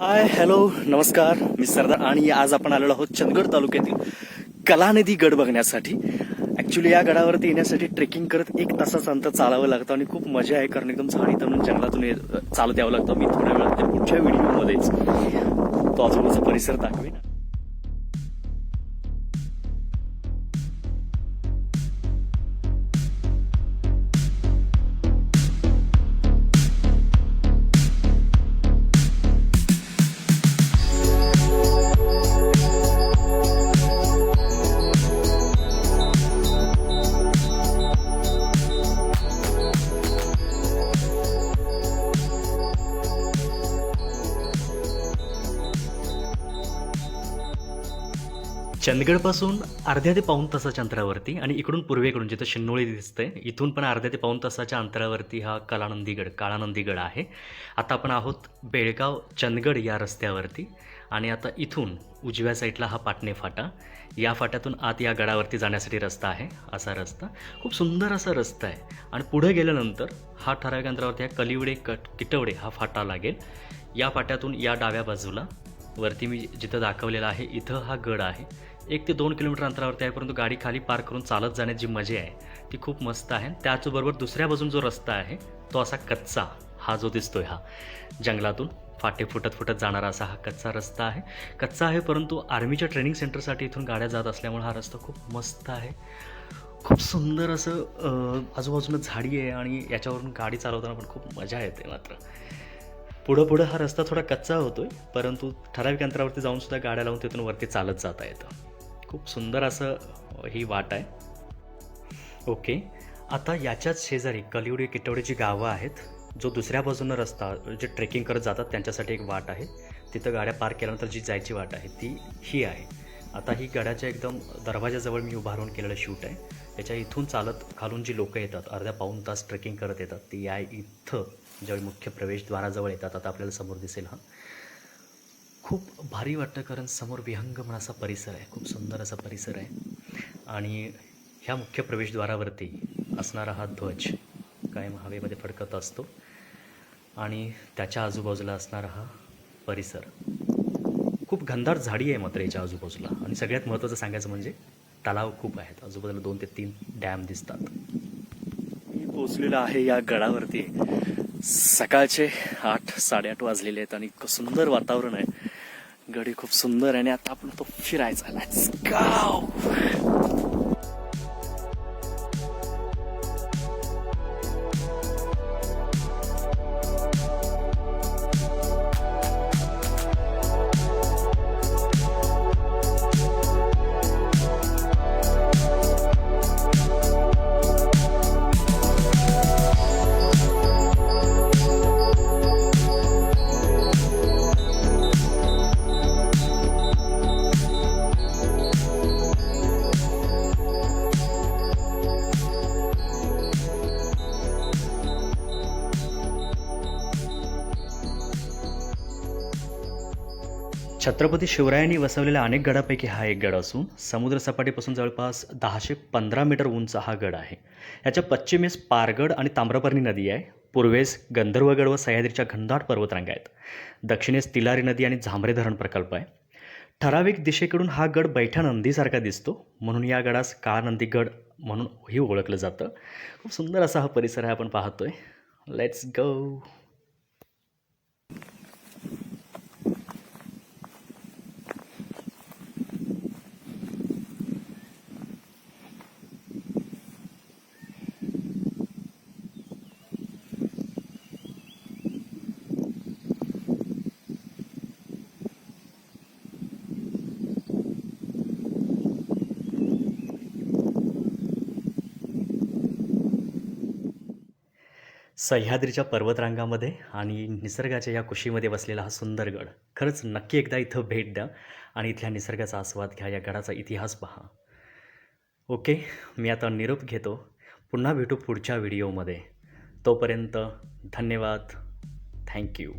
Hi hello नमस्कार. मी सरदार आणि आज आपण आलेलो आहोत चंदगड तालुक्यातील कलानदी गड बघण्यासाठी. ॲक्च्युली या गडावरती येण्यासाठी ट्रेकिंग करत एक तासाचा अंतर चालावं लागतं आणि खूप मजा आहे कारण एकदम झाडी तणून जंगलातून ये- चालत यावं लागतं. मी थोड्या वेळात पुढच्या व्हिडिओमध्येच तो आजूबाजूचा परिसर दाखवेन. चंदगडपासून अर्ध्या ते पाऊण तासाच्या अंतरावरती आणि इकडून पूर्वेकडून जिथं शिन्नोळी दिसते इथून पण अर्ध्या ते पाऊण तासाच्या अंतरावरती हा कलानंदीगड काळानंदीगड आहे. आता आपण आहोत बेळगाव चंदगड या रस्त्यावरती आणि आता इथून उजव्या साईडला हा पाटणे फाटा या फाट्यातून आत या गडावरती जाण्यासाठी रस्ता आहे असा रस्ता. खूप सुंदर असा रस्ता आहे. आणि पुढे गेल्यानंतर हा ठराविक अंतरावरती हा कलिवडे कट किटवडे हा फाटा लागेल. या फाट्यातून या डाव्या बाजूला वरती मी जिथं दाखवलेलं आहे इथं हा गड आहे. एक ते दोन किलोमीटर अंतरावरती आहे परंतु गाडी खाली पार्क करून चालत जाण्याची मजा आहे ती खूप मस्त आहे. त्याचबरोबर दुसऱ्या बाजून जो रस्ता आहे तो असा कच्चा हा जो दिसतोय हा. जंगलातून फाटे फुटत फुटत जाणारा असा हा कच्चा रस्ता आहे. कच्चा आहे परंतु आर्मीच्या ट्रेनिंग सेंटरसाठी इथून गाड्या जात असल्यामुळे हा रस्ता खूप मस्त आहे. खूप सुंदर असं आजूबाजूनं झाडी आहे आणि याच्यावरून गाडी चालवताना पण खूप मजा येते मात्र. पुढं पुढं हा रस्ता थोडा कच्चा होतोय परंतु ठराविक अंतरावरती जाऊन सुद्धा गाड्या लावून तिथून वरती चालत जाता येतं. खूप सुंदर असं ही वाट आहे. ओके. आता याच्याच शेजारी कलिवडी किटवडीची गावं आहेत जो दुसऱ्या बाजूनं रस्ता जे ट्रेकिंग करत जातात त्यांच्यासाठी एक वाट आहे. तिथं गाड्या पार्क केल्यानंतर जी जायची वाट आहे ती ही आहे. आता ही गाड्याच्या एकदम दरवाजाजवळ मी उभारून केलेलं शूट आहे. त्याच्या इथून चालत खालून जी लोकं येतात अर्ध्या पाऊण तास ट्रेकिंग करत येतात ती या इथं ज्यावेळी मुख्य प्रवेशद्वाराजवळ येतात आता आपल्याला समोर दिसेल हा. खूप भारी वाटतं कारण समोर विहंगम असा परिसर आहे. खूप सुंदर असा परिसर आहे. आणि ह्या मुख्य प्रवेशद्वारावरती असणारा हा ध्वज कायम हवेमध्ये फडकत असतो. आणि त्याच्या आजूबाजूला असणारा हा परिसर. खूप घनदार झाडी आहे मात्र याच्या आजूबाजूला. आणि सगळ्यात महत्त्वाचं सांगायचं म्हणजे तलाव खूप आहेत. आजूबाजूला दोन ते तीन डॅम दिसतात. मी पोचलेलो आहे या गडावरती. सकाळचे आठ साडेआठ वाजलेले आहेत आणि इतकं सुंदर वातावरण आहे. गडी खूप सुंदर आहे आणि आता आपण तो फिरायचा. लेट्स छत्रपती शिवरायांनी वसवलेल्या अनेक गडापैकी हा एक गड असून समुद्रसपाटीपासून जवळपास दहाशे पंधरा मीटर उंच हा गड आहे. याच्या पश्चिमेस पारगड आणि ताम्रपर्णी नदी आहे. पूर्वेस गंधर्वगड व सह्याद्रीच्या घनदाट पर्वतरांगा आहेत. दक्षिणेस तिलारी नदी आणि झांबरे धरण प्रकल्प आहे. ठराविक दिशेकडून हा गड बैठा नंदीसारखा दिसतो. म्हणून या गडास काळानंदी गड म्हणूनही ओळखलं जातं. खूप सुंदर असा हा परिसर आहे आपण पाहतोय. लेट्स गो सह्याद्रीच्या पर्वतरांगामध्ये आणि निसर्गाच्या या कुशीमध्ये बसलेला हा सुंदर गड. खरंच नक्की एकदा इथं भेट द्या आणि इथल्या निसर्गाचा आस्वाद घ्या या गडाचा इतिहास पहा. ओके मी आता निरोप घेतो. पुन्हा भेटू पुढच्या व्हिडिओमध्ये. तोपर्यंत धन्यवाद. थँक्यू.